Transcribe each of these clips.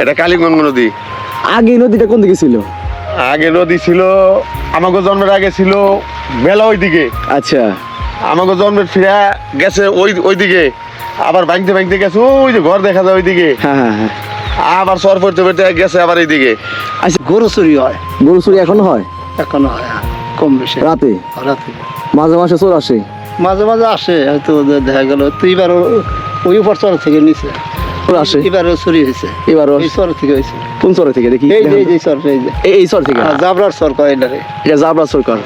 এটা কালীগঞ্জ নদী। আগে নদীটা কোন দিকে ছিল? আগে নদী ছিল আমাকে জন্মের আগে ছিল বেলা ওইদিকে। আচ্ছা। আমাকে জন্মের ফিরা গেছে ওই ওইদিকে। আবার ভাঙতে ভাঙতে গেছে ওই যে ঘর দেখা যায় ওইদিকে। হ্যাঁ হ্যাঁ হ্যাঁ। আবার সর পড়তে পড়তে গেছে আবার এইদিকে। আচ্ছা গরু চুরি হয়। গরু চুরি এখনও হয়? এখনও হয় হ্যাঁ, কম বেশি। রাতে? রাতে। মাঝে মাঝে চোর আসে? মাঝে মাঝে আসে হয়তো দেখা গেল। তুই এবার ওই উপর চর থেকে নিচে। আসে। এবারও চুরি হয়েছে। এবারও এই চর থেকে হয়েছে। কোন চরে থেকে? দেখি এই যে এই যে চর এই যে। এই- এই চর থেকে? আর জাবরার চর কয় এটারে এটা জাবরা সরকার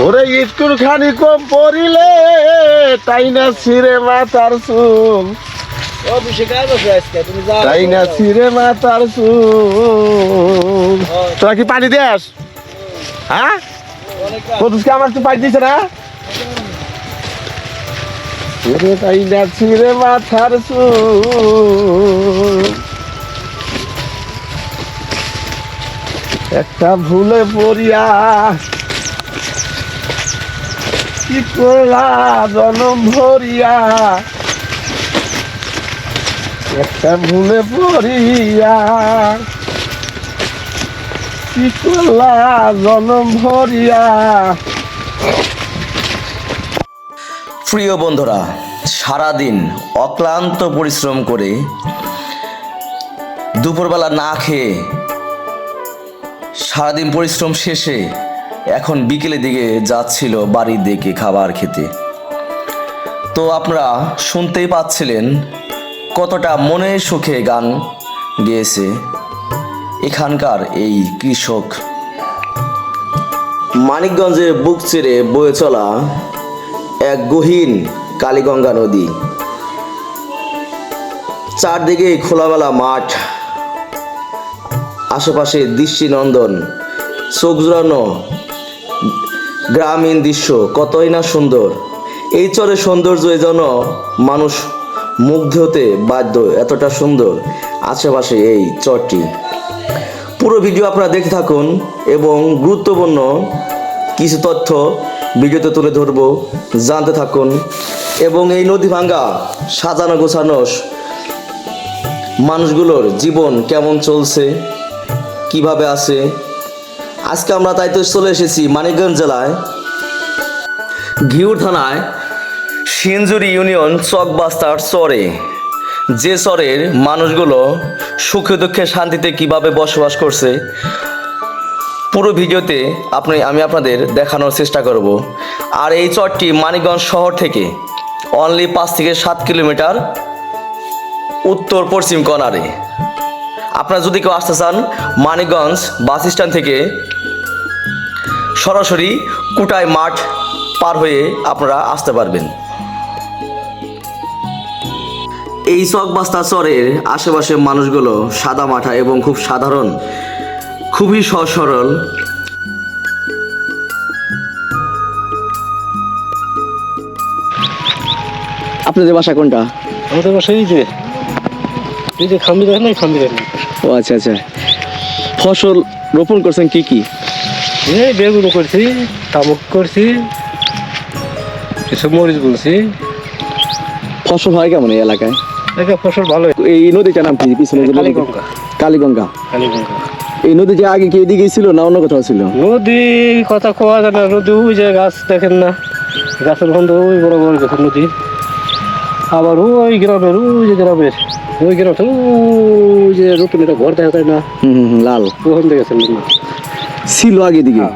ওরে স্কুল খানি কম পড়িলে তাই না ছিঁড়ে মাতার চুল। তাই না ছিঁড়ে মাতার চুল। তোরা কি পানি দেস হ্যাঁ? আমার তো পানি দিছে না? ওরে তাই না ছিঁড়ে মাথার চুল। একটা ভুলে পড়িয়া কি করলা জনম ভরিয়া? একটা ভুলে পড়িয়া কি করলা জনম ভরিয়া? প্রিয় বন্ধুরা, সারাদিন অক্লান্ত পরিশ্রম করে দুপুরবেলা না খেয়ে সারাদিন পরিশ্রম শেষে এখন বিকেলের দিকে যাচ্ছিল বাড়ির দিকে খাবার খেতে। তো আপনারা শুনতেই পাচ্ছিলেন কতটা মনের সুখে গান গেয়েছে এখানকার এই কৃষক। মানিকগঞ্জের বুক চিরে বয়ে চলা এক গহীন কালীগঙ্গা নদী। চারদিকে খোলামেলা মাঠ, আশেপাশে দৃষ্টিনন্দন, চোখ জুড়ানো গ্রামীণ দৃশ্য, কতই না সুন্দর। এই চরে সৌন্দর্য যেন মানুষ মুগ্ধ হতে বাধ্য, এতটা সুন্দর আশেপাশে এই চরটি। পুরো ভিডিও আপনারা দেখে থাকুন এবং গুরুত্বপূর্ণ কিছু তথ্য ভিডিওতে তুলে ধরব। জানতে থাকুন। এবং এই নদী ভাঙ্গা, সাজানো গোছানো মানুষগুলোর জীবন কেমন চলছে? কীভাবে আছে? আজকে আমরা তাই তো চলে এসেছি মানিকগঞ্জ জেলায়। ঘিউর থানায় সিনজুরি ইউনিয়ন চকবাস্তার চরে। যে চরের মানুষগুলো সুখে দুঃখে শান্তিতে কীভাবে বসবাস করছে পুরো ভিডিওতে আপনি, আমি আপনাদের দেখানোর চেষ্টা করব। আর এই চরটি মানিকগঞ্জ শহর থেকে অনলি পাঁচ থেকে সাত কিলোমিটার উত্তর পশ্চিম কর্নারে আপনারা যদি কেউ আসতে চান মানিকগঞ্জ বাস স্ট্যান্ড থেকে, সরাসরি কুটাই মাঠ পার হয়ে আপনারা আসতে পারবেন। এই চকবাস্তা চরের আশেপাশের মানুষগুলো সাদা মাঠা এবং খুব সাধারণ খুবই সহজ সরল আপনাদের বাসা কোনটা? আমাদের বাসায় এই যে। এই যে খাম্বি দেখেন এই খাম্বি দেখেন। ও আচ্ছা আচ্ছা। ফসল রোপণ করছেন কি কি? এই বেগুন করছি তামুক করছি কিছু মরিচ বলছি ফসল হয় কেমন এই এলাকায়? দেখে ফসল ভালো। এই নদীটার নাম কি? পিছনে কালীগঙ্গা। কালীগঙ্গা। কালীগঙ্গা। এই নদী যে আগে কি এদিকে ছিল না অন্য কোথাও ছিল? নদী কথা কোয়া যায় না নদী ওই যে গাছ দেখেন না। গাছের বন্ধ ওই বড় বড় গাছের নদী। আবার ওই গ্রামের ওই যে গ্রামের ওই গ্রামটা ওই যে নতুন একটা ঘর দেখা যায় না। হুম লাল। ওখান থেকে নদী। ছিল আগে দিকে। হ্যাঁ।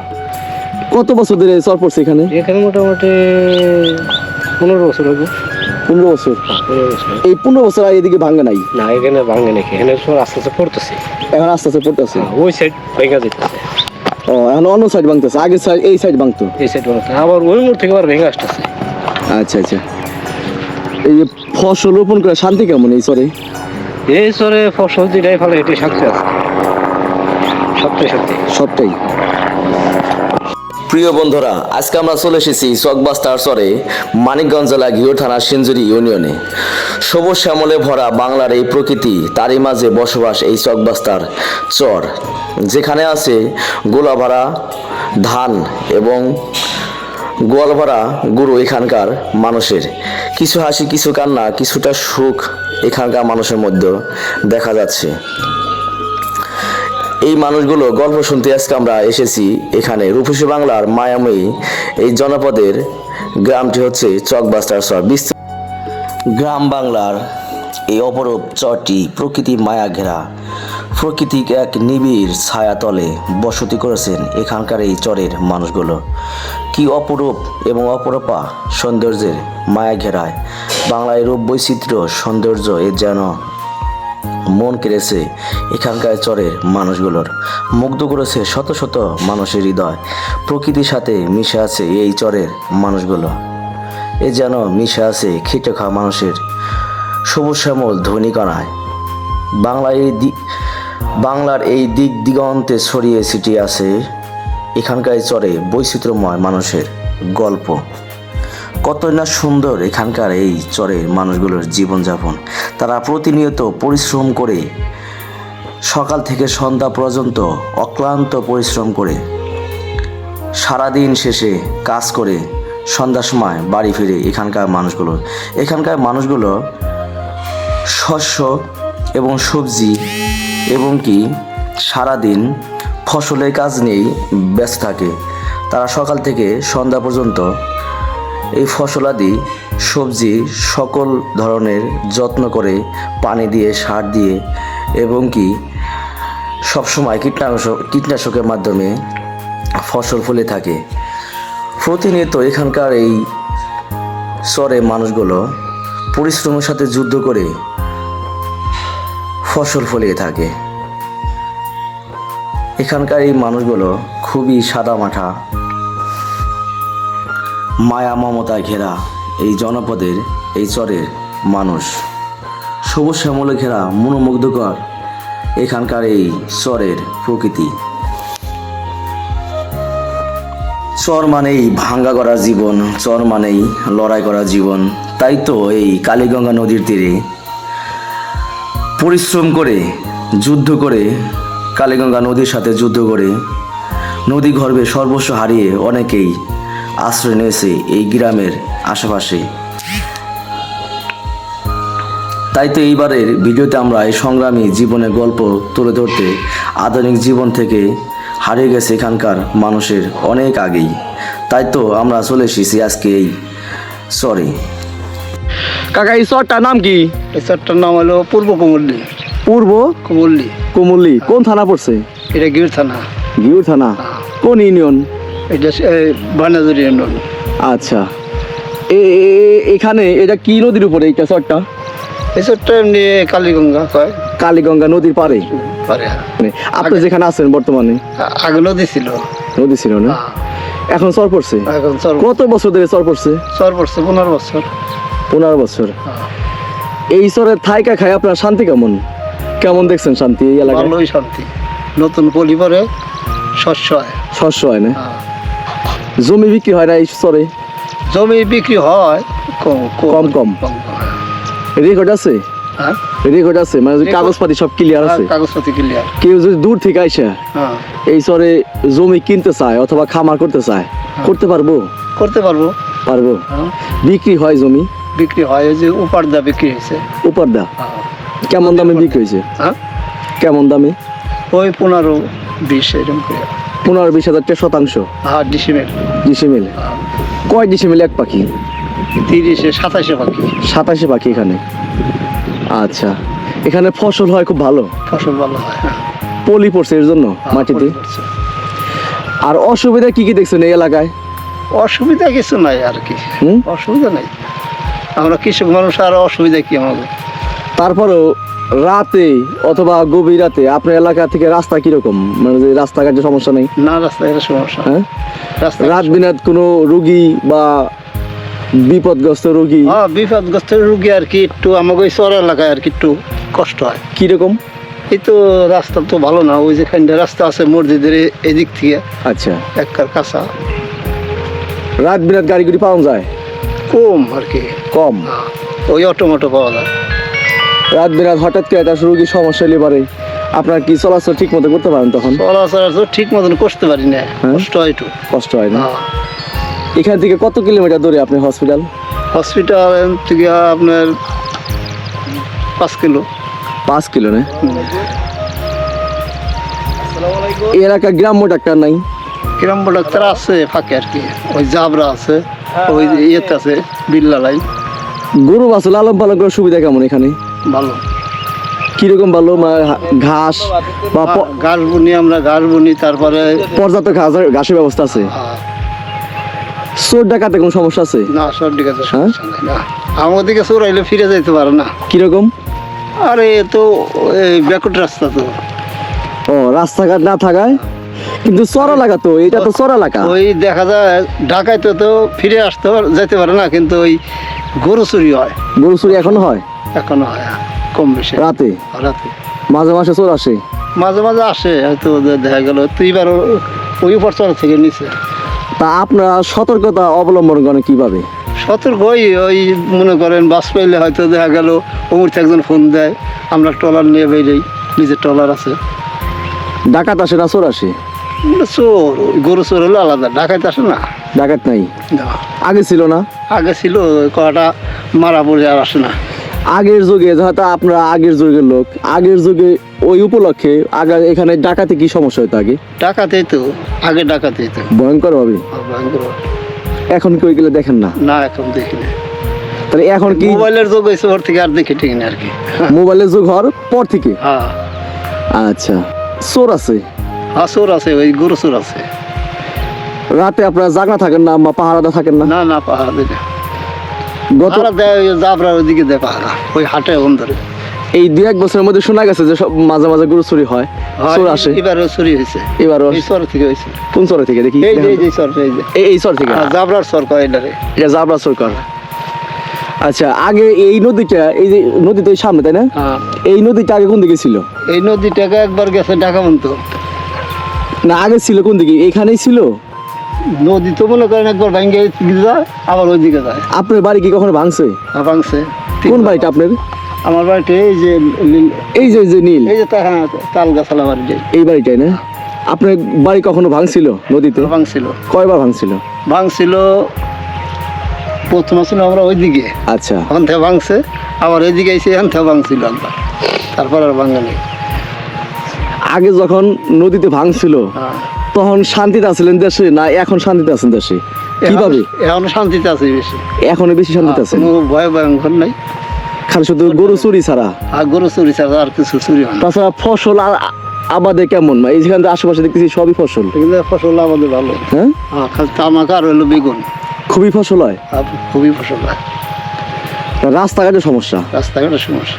কত বছর ধরে চর পড়ছে এখানে? এখানে মোটামুটি পনেরো বছর হবে। পনেরো বছর। এই পনেরো বছর আগে এদিকে ভাঙ্গা নাই? না এখানে ভাঙে নাকি এখানে সব আস্তে আস্তে পড়তেছে। এখন আস্তে আস্তে পড়তেছে? ওই সাইড ভেঙে যেতেছে ও এখন অন্য সাইড ভাঙতেছে আগের সাইড এই সাইড ভাঙতো? এই সাইড ভাঙতে আবার ওই মোড় থেকে আবার ভেঙে আসতেছে। আচ্ছা আচ্ছা। এই যে ফসল রোপণ করে শান্তি কেমন এই চরে? এই সরে ফসল যেটাই ফলে এটাই শান্তি আছে। সত্যি সত্যি সবটাই? প্রিয় বন্ধুরা, আজকে আমরা চলে এসেছি চকবাস্তার চরে, মানিকগঞ্জ জেলা ঘিও থানা সিঞ্জুরি ইউনিয়নে। সবুজ শ্যামলে ভরা বাংলার এই প্রকৃতি, তারই মাঝে বসবাস এই চকবাস্তার চর, যেখানে আছে গোলাভরা, ধান এবং গোয়াল ভরা গুরু এখানকার মানুষের। কিছু হাসি, কিছু কান্না, কিছুটা সুখ এখানকার মানুষের মধ্যে দেখা যাচ্ছে। এই মানুষগুলো গল্প শুনতে আজকে আমরা এসেছি এখানে রূপসী বাংলার মায়াময়ী। এই জনপদের গ্রামটি হচ্ছে চকবাস্টার বিস্তার গ্রাম বাংলার এই অপরূপ চরটি প্রকৃতি মায়া ঘেরা। প্রকৃতিক এক নিবিড় ছায়াতলে বসতি করেছেন এখানকার এই চরের মানুষগুলো। কি অপরূপ এবং অপরূপা সৌন্দর্যের মায়া ঘেরায়। বাংলায় রূপ বৈচিত্র্য, সৌন্দর্য এ যেন মন কেড়েছে এখানকার চরের মানুষগুলোর। মুগ্ধ করেছে শত শত মানুষের হৃদয়। প্রকৃতির সাথে মিশে আছে এই চরের মানুষগুলো। এ যেন মিশে আছে খেটে খাওয়া মানুষের সবুজ শ্যামল ধ্বনিকণায় বাংলা এই বাংলার এই দিক দিগন্তে ছড়িয়ে ছিটিয়ে আছে এখানকার চরে বৈচিত্র্যময় মানুষের গল্প। কতই না সুন্দর এখানকার এই চরের মানুষগুলোর জীবনযাপন। তারা প্রতিনিয়ত পরিশ্রম করে, সকাল থেকে সন্ধ্যা পর্যন্ত অক্লান্ত পরিশ্রম করে, সারাদিন শেষে কাজ করে সন্ধ্যার সময় বাড়ি ফিরে এখানকার মানুষগুলো। এখানকার মানুষগুলো শস্য এবং সবজি এবং কি সারাদিন ফসলের কাজ নিয়েই ব্যস্ত থাকে। তারা সকাল থেকে সন্ধ্যা পর্যন্ত এই ফসলাদি সবজি সকল ধরনের যত্ন করে পানি দিয়ে, সার দিয়ে এবং কি সবসময় কীটনাশক, কীটনাশকের মাধ্যমে ফসল ফলে থাকে। প্রতিনিয়ত এখানকার এই চরে মানুষগুলো পরিশ্রমের সাথে যুদ্ধ করে ফসল ফলিয়ে থাকে। এখানকার এই মানুষগুলো খুবই সাদামাঠা মায়া মমতায় ঘেরা এই জনপদের এই চরের মানুষ। সবুজ শ্যামলে ঘেরা মনোমুগ্ধকর এখানকার এই চরের প্রকৃতি। চর মানেই ভাঙ্গা করা জীবন, চর মানেই লড়াই করা জীবন। তাই তো এই কালীগঙ্গা নদীর তীরে পরিশ্রম করে, যুদ্ধ করে, কালীগঙ্গা নদীর সাথে যুদ্ধ করে, নদী গর্ভে সর্বস্ব হারিয়ে অনেকেই আশ্রয় নিয়েছে এই গ্রামের আশেপাশে। তাই তো এইবারের ভিডিওতে আমরা এই সংগ্রামী জীবনের গল্প তুলে ধরতে আধুনিক জীবন থেকে হারিয়ে গেছে এখানকার মানুষের অনেক আগেই। তাই তো আমরা চলে এসেছি আজকে এই সরি কাকা এই চরটার নাম কি? এই চরটার নাম হলো পূর্ব কুমল্লি পূর্ব? কুমল্লি কুমুল্লি কোন থানা পড়ছে? এটা গির থানা। গিউর থানা। কোন ইউনিয়ন? এটা বানাজুরি ইউনিয়ন আচ্ছা। এখানে এটা কি নদীর উপরে এইটা চরটা এই চরটা এমনি কালীগঙ্গা কয়। কালীগঙ্গা নদীর পারে পারে মানে আপনি যেখানে আছেন বর্তমানে? আগে নদী ছিল। নদী ছিল না? এখন চর পড়ছে? এখন চর কত বছর ধরে চর পড়ছে? চর পড়ছে পনেরো বছর। পনেরো বছর। এই চরের থাইকা খায় আপনার শান্তি কেমন? কেমন দেখছেন শান্তি এই এলাকায়? ভালোই শান্তি। নতুন পলি পরে শস্য হয়। শস্য হয় না? হ্যাঁ। জমি বিক্রি হয় না এই চরে জমি বিক্রি হয় কম কম। রেকর্ড আছে? হ্যাঁ? রেকর্ড আছে? মানে কাগজপাতি সব ক্লিয়ার আছে? কাগজপাতি ক্লিয়ার কেউ যদি দূর থেকে আইসা হ্যাঁ। এই চরে জমি কিনতে চায় অথবা খামার করতে চায় করতে পারব? করতে পারব। পারব। হ্যাঁ। বিক্রি হয় জমি? বিক্রি হয় যে উপার্দা বিক্রি হয়েছে। উপারদা? হ্যাঁ। কেমন দামে বিক্রি হয়েছে? হ্যাঁ। কেমন দামে? ওই পনেরো বিশ এরকম করে। পনেরো বিশ হাজার টাকা শতাংশ। হ্যাঁ ডিসিমেল। ডিসিমিল। কয় ডিসিমিল এক পাখি? তিরিশে সাতাশে পাখি। সাতাশে পাখি এখানে। আচ্ছা এখানে ফসল হয় খুব ভালো? ফসল ভালো হয়। পলি পড়ছে এর জন্য হ্যাঁ, মাটিতে? আর অসুবিধা কি কি দেখছেন এই এলাকায়? অসুবিধা কিছু নাই আর কি। হুম? অসুবিধা নাই। আমরা কৃষক মানুষ আর অসুবিধা কি আমাদের? তারপরেও রাতে অথবা গভীর রাতে আপনার এলাকা থেকে রাস্তা কীরকম? মানে যে রাস্তাঘাটের সমস্যা নেই? না রাস্তায় সমস্যা। হ্যাঁ? রাস্তা রাত বিনাত কোনো রুগী বা বিপদগ্রস্ত রুগী? হ্যাঁ বিপদগ্রস্ত রুগী আর কি একটু আমাকে ওই শহর এলাকায় আর কি একটু কষ্ট হয়। কীরকম? এই তো রাস্তা তো ভালো না ওই যেখানটা রাস্তা আছে মসজিদের এদিক থেকে। আচ্ছা। একবার কাঁচা রাত বিনাত গাড়ি গুড়ি পাওয়া যায়? কম আর কি। কম? হ্যাঁ, ওই অটোমেটো পাওয়া যায়। রাত বিরাত হঠাৎ করে একটা রুগীর সমস্যা হলে পারে আপনার কি চলাচল ঠিক মতো করতে পারেন তখন? চলাচল ঠিক মতন করতে পারি না হ্যাঁ? কষ্ট হয় একটু। কষ্ট হয় না? হ্যাঁ। এখান থেকে কত কিলোমিটার দূরে আপনি হসপিটাল হসপিটাল থেকে আপনার পাঁচ কিলো। পাঁচ কিলো না? এলাকা গ্রাম্য ডাক্তার নাই? গ্রাম্য ডাক্তার আছে ফাঁকে আর কি। ওই জাবরা আছে ওই ইয়েতে আছে বিল্লালাই গরু বাছুর লালন পালন করার সুবিধা কেমন এখানে? ভালো। কীরকম ভালো? ঘাস বা ঘাস বুনি আমরা ঘাস বুনি তারপরে পর্যাপ্ত ঘাস ঘাসের ব্যবস্থা আছে? আহ, চোর ডাকাতে কোনো সমস্যা আছে? না ঠিক আছে হ্যাঁ? সমস্যা না। আমার দিকে চোরাইলে ফিরে যেতে পারে না। কীরকম? আরে তো ব্যাকট রাস্তা তো। ও রাস্তাঘাট না থাকায়? কিন্তু চর এলাকা তো এটা তো চর এলাকা ওই দেখা যায় ঢাকায় তো তো ফিরে আসতে যেতে পারে না কিন্তু ওই গরু চুরি হয়। গরু চুরি এখনও হয়? এখনও হয় কম বেশি। রাতে? রাতে। মাঝে মাঝে চোর আসে? মাঝে মাঝে আসে হয়তো দেখা গেল তুই বার ওই উপর চর থেকে নিচে তা আপনারা সতর্কতা অবলম্বন করেন কীভাবে? সতর্ক ওই ওই মনে করেন বাস পাইলে হয়তো দেখা গেল অমুক একজন ফোন দেয় আমরা ট্রলার নিয়ে বেরোই নিজের ট্রলার আছে। ডাকাত আসে না চোর আসে? চোর গরু চোর হলো আলাদা। ঢাকাইতে আসে না। ডাকাত নাই? আগে ছিল না? আগে ছিল কটা মারা পড়ে আর আসে না। আগের যুগে হয়তো আপনারা আগের যুগের লোক আগের যুগে ওই উপলক্ষে আগে এখানে ডাকাতে কি সমস্যা হতো আগে? ডাকাতেই তো আগে ডাকাতেই তো ভয়ঙ্কর ভাবে? ভয়ঙ্কর। এখন কি ওইগুলো দেখেন না? না এখন দেখি না তাহলে এখন কি মোবাইলের যুগ হয়েছে ওর থেকে আর দেখি ঠিক না আর কি। মোবাইলের যুগ হওয়ার পর থেকে? হ্যাঁ। আচ্ছা। চোর আছে? আসর আছে ওই গরু চোর আছে। রাতে আপনারা জাগনা থাকেন না বা পাহারাদা থাকেন না? না না পাহাড় দিকে গত পাহাড় দেয় ওই জাবরার ওইদিকে দেয় পাহাড়া ওই হাটে ওখান ধরে এই দুই এক বছরের মধ্যে শোনা গেছে যে সব মাঝে মাঝে গরু চুরি হয় চোর আসে। এবারে চুরি হয়েছে। এবারও এই চর থেকে হয়েছে। কোন চরে থেকে? দেখি। এই যে এই চর এই যে। এই এই চর থেকে? হ্যাঁ, জাবরার চর কয় এটারে এটা জাবরা সরকার আচ্ছা আগে এই নদীটা এই যে নদী তো সামনে তাই না? হ্যাঁ। এই নদীটা আগে কোন দিকে ছিল? এই নদীটাকে একবার গেছে ঢাকা মতো না আগে ছিল কোন দিকে? এখানেই ছিল? নদী তো মনে করেন একবার ভেঙে যায় আবার ওইদিকে যায়। আপনার বাড়ি কি কখনো ভাঙছে? আর ভাঙছে। কোন বাড়িটা আপনার? আমার বাড়িতে এই যে নীল- এই যে যে নীল? এই যে তা- হ্যাঁ, তাল গাছালা বাড়ি যে। এই বাড়িটাই না? আপনার বাড়ি কখনো ভাঙছিল নদীতে? ভাঙছিল। কয়বার ভাঙছিল? ভাঙছিল প্রথম ছিল আমরা ওইদিকে। আচ্ছা। ওখান থেকে ভাঙছে আবার এইদিকে এসে এখান থেকে ভাঙছিল একবার তারপর আর ভাঙা নেই। আগে যখন নদীতে ভাঙছিল হ্যাঁ। তখন শান্তিতে আছিলেন দেশে না এখন শান্তিতে আছেন দেশে? কীভাবে? এখন- শান্তিতে আছে বেশি। এখনও বেশি শান্তিতে আছেন? কোনো ভয় ভয়ঙ্কর নাই। খালি শুধু গরু চুরি ছাড়া? আর গরু চুরি ছাড়া আর কিছু চুরি তাছাড়া ফসল আর আবাদে কেমন? এই যেখানে আশেপাশে দেখতেছি সবই ফসল। ফসল আমাদের ভালো। হ্যাঁ? হ্যাঁ খালি তামাক আর হলো বেগুন। খুবই ফসল হয়? খুবই ফসল হয়। রাস্তাঘাটের সমস্যা? রাস্তাঘাটের সমস্যা।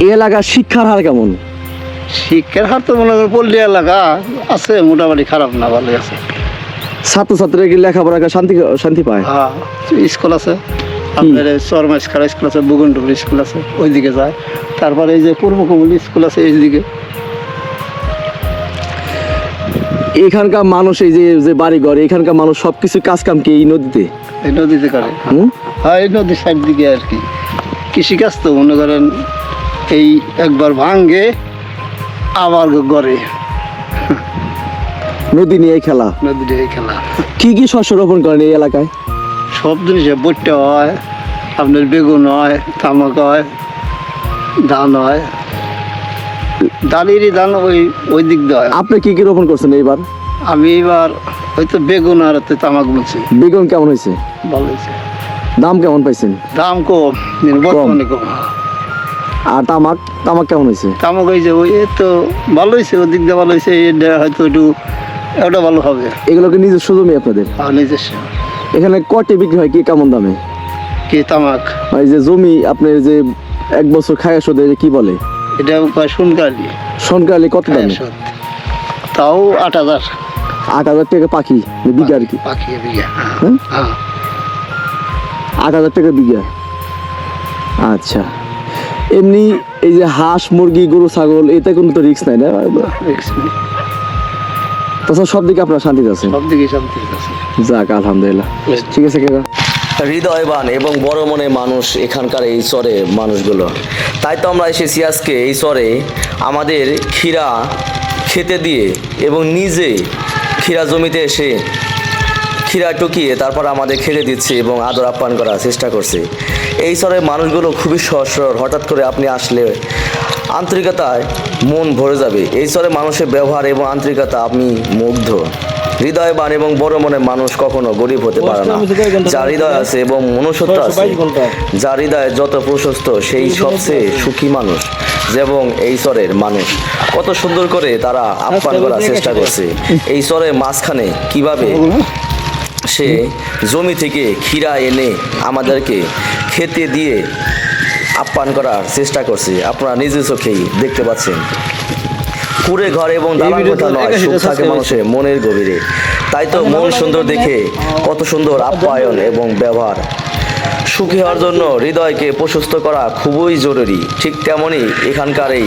এই এলাকার শিক্ষার হার কেমন? শিক্ষার হার তো মনে করেন পল্লী এলাকা আছে মোটামুটি খারাপ না ভালো আছে। ছাত্রছাত্রীরা কি লেখাপড়া করে শান্তি শান্তি পায়? হ্যাঁ স্কুল আছে। আপনার এই চরমা স্কার স্কুল আছে বুগনডুবুর স্কুল আছে ওইদিকে যায়। তারপরে এই যে পূর্ব কমল স্কুল আছে এইদিকে। এখানকার মানুষ এই যে যে বাড়ি ঘর এখানকার মানুষ সবকিছু কাজ কাম কি এই নদীতে? এই নদীতে করে। হ্যাঁ এই নদীর সাইড দিকে আর কি। কৃষিকাজ তো মনে করেন এই একবার ভাঙ্গে আবার গড়ে নদী নিয়ে খেলা। নদীতে এই খেলা। কি কি শস্য রোপণ করেন এই এলাকায়? সব জিনিসে বইটা হয় আপনার বেগুন হয় তামাক হয় ধান হয়। ধানেরই ধান ওই ওই দিক দিয়ে হয়। আপনি কি কি রোপণ করছেন এইবার? আমি এবার হয়তো বেগুন আর হচ্ছে তামাক বলছি বেগুন কেমন হয়েছে? ভালো হয়েছে। দাম কেমন পাইছেন? দাম কম। বর্তমানে কম। আর তামাক তামাক কেমন হয়েছে? তামাক হয়েছে ওই এ তো ভালো হয়েছে ওই দিক দিয়ে ভালো হয়েছে এটা হয়তো একটু ওটা ভালো হবে। এগুলোকে নিজস্ব জমি আপনাদের? আর নিজস্ব। এখানে কটে বিক্রি হয় কি কেমন দামে? কি তামাক? এই যে জমি আপনি যে এক বছর খায় শোধে কি বলে? এটা কয় শুনকালি সনকালে কত দামে? খায় তাও আট হাজার। আট হাজার টাকা পাখি বিঘা আর কি। পাখি বিঘা হ্যাঁ? হ্যাঁ? আট হাজার টাকা বিঘা। আচ্ছা। এমনি এই যে হাঁস মুরগি গরু ছাগল এতে কোনো তো রিস্ক নাই না? তাছাড়া সব দিকে আপনার শান্তিতে আছেন সব দিকে শান্তি আছে। যাক আলহামদুলিল্লাহ। ঠিক আছে কাকা। হৃদয়বান এবং বড় মনে মানুষ এখানকার এই চরে মানুষগুলো। তাই তো আমরা এসেছি আজকে এই চরে আমাদের ক্ষীরা খেতে দিয়ে এবং নিজে ক্ষীরা জমিতে এসে ক্ষীরা টুকিয়ে তারপর আমাদের খেতে দিচ্ছে এবং আদর আপ্যায়ন করার চেষ্টা করছে। এই চরের মানুষগুলো খুবই সহজ সরল হঠাৎ করে আপনি আসলে আন্তরিকতায় মন ভরে যাবে। এই স্তরে মানুষের ব্যবহার এবং আন্তরিকতা আমি মুগ্ধ। হৃদয়বান এবং বড় মনের মানুষ কখনো গরিব হতে পারে না। যার হৃদয় আছে এবং মনুষ্যত্ব আছে। যার হৃদয় যত প্রশস্ত সেই সবচেয়ে সুখী মানুষ এবং এই স্তরের মানুষ। কত সুন্দর করে তারা আপ্যায়ন করার চেষ্টা করছে। এই স্তরের মাঝখানে কীভাবে সে জমি থেকে ক্ষীরা এনে আমাদেরকে খেতে দিয়ে আপ্যায়ন করার চেষ্টা করছে। আপনারা নিজের চোখেই দেখতে পাচ্ছেন। কুড়ে ঘর এবং দালান ভিডিওতে কোঠা নয় সুখ থাকে মানুষের মনের গভীরে। তাই তো মন সুন্দর দেখে কত সুন্দর আপ্যায়ন এবং ব্যবহার। সুখী হওয়ার জন্য হৃদয়কে প্রশস্ত করা খুবই জরুরি। ঠিক তেমনই এখানকার এই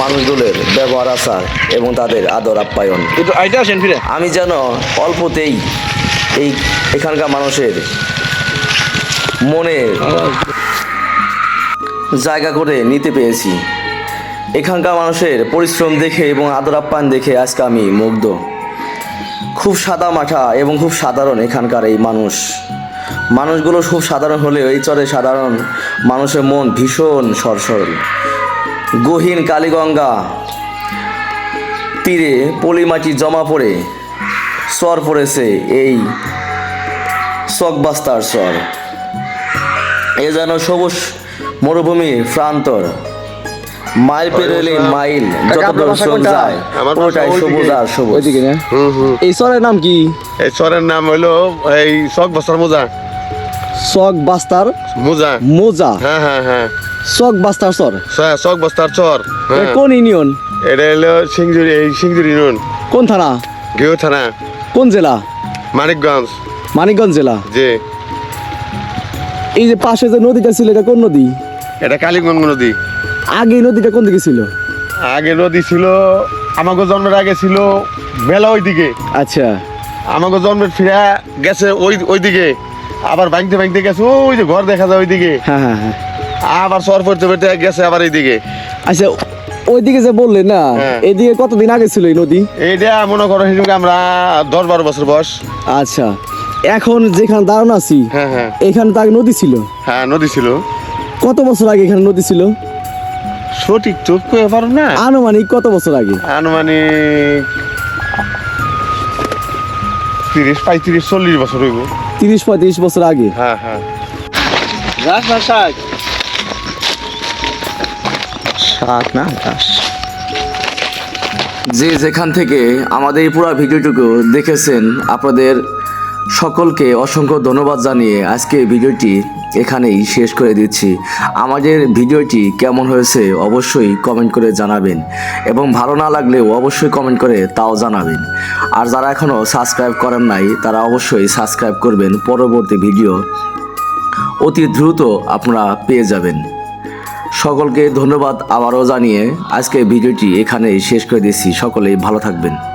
মানুষগুলোর ব্যবহার আচার এবং তাদের আদর আপ্যায়ন। আমি যেন অল্পতেই এই এখানকার মানুষের মনে জায়গা করে নিতে পেরেছি। এখানকার মানুষের পরিশ্রম দেখে এবং আদর আপ্যায়ন দেখে আজকে আমি মুগ্ধ। খুব সাদা মাঠা এবং খুব সাধারণ এখানকার এই মানুষ। মানুষগুলো খুব সাধারণ হলেও এই চরে সাধারণ মানুষের মন ভীষণ সরসরল গহীন কালীগঙ্গা তীরে পলিমাটি জমা পড়ে স্বর পড়েছে এই চকবাস্তার স্বর। এ যেন সবুজ মরুভূমির প্রান্তর। মাইল পেরোলে মাইল যত? যায় পুরোটাই সবুজ আর সবুজ। ওইদিকে না? হুম হুম। এই চরের নাম কি? এই চরের নাম হইল এই মোজা। মোজা। মোজা। হ্যাঁ হ্যাঁ হ্যাঁ। চক বাস্তার চর চ- চক চর হ্যাঁ। কোন ইউনিয়ন? এটা হলো সিংজুরি এই সিংজুরি নুন কোন থানা? গেও থানা। কোন জেলা? মানিকগঞ্জ। মানিকগঞ্জ জেলা? যে এই যে পাশে যে নদীটা ছিল এটা কোন নদী? এটা কালীগঞ্জ নদী। আগে নদীটা কোন দিকে ছিল? আগে নদী ছিল আমাকে জন্মের আগে ছিল মেলা ওইদিকে। আচ্ছা। আমাকে জন্মের ফিরা গেছে ওই ওইদিকে। আবার ভাঙতে ভাঙতে গেছে ওই যে ঘর দেখা যায় ওইদিকে। হ্যাঁ হ্যাঁ হ্যাঁ। আবার সর পড়তে পড়তে গেছে আবার এইদিকে। আচ্ছা ওইদিকে যে বললেন না হ্যাঁ। এদিকে কতদিন আগে ছিল এই নদী? এইটা মনে করো আমরা দশ বারো বছর বয়স। আচ্ছা এখন যেখানে দাঁড়ানো আছি হ্যাঁ হ্যাঁ। এখানে তো নদী ছিল। হ্যাঁ নদী ছিল। কত বছর আগে এখানে নদী ছিল? সঠিক চোখ করে পারো না। আনুমানিক কত বছর আগে? আনুমানিক তিরিশ পঁয়ত্রিশ চল্লিশ বছর হইব। তিরিশ পঁয়ত্রিশ বছর আগে। হ্যাঁ হ্যাঁ। ঘাস না শাক না যে যেখান থেকে আমাদের এই পুরো ভিডিওটুকু দেখেছেন, আপনাদের সকলকে অসংখ্য ধন্যবাদ জানিয়ে আজকে ভিডিওটি এখানেই শেষ করে দিচ্ছি। আমাদের ভিডিওটি কেমন হয়েছে অবশ্যই কমেন্ট করে জানাবেন এবং ভালো না লাগলেও অবশ্যই কমেন্ট করে তাও জানাবেন। আর যারা এখনও সাবস্ক্রাইব করেন নাই, তারা অবশ্যই সাবস্ক্রাইব করবেন। পরবর্তী ভিডিও অতি দ্রুত আপনারা পেয়ে যাবেন। সকলকে ধন্যবাদ আবারও জানিয়ে আজকে ভিডিওটি এখানেই শেষ করে দিচ্ছি। সকলেই ভালো থাকবেন।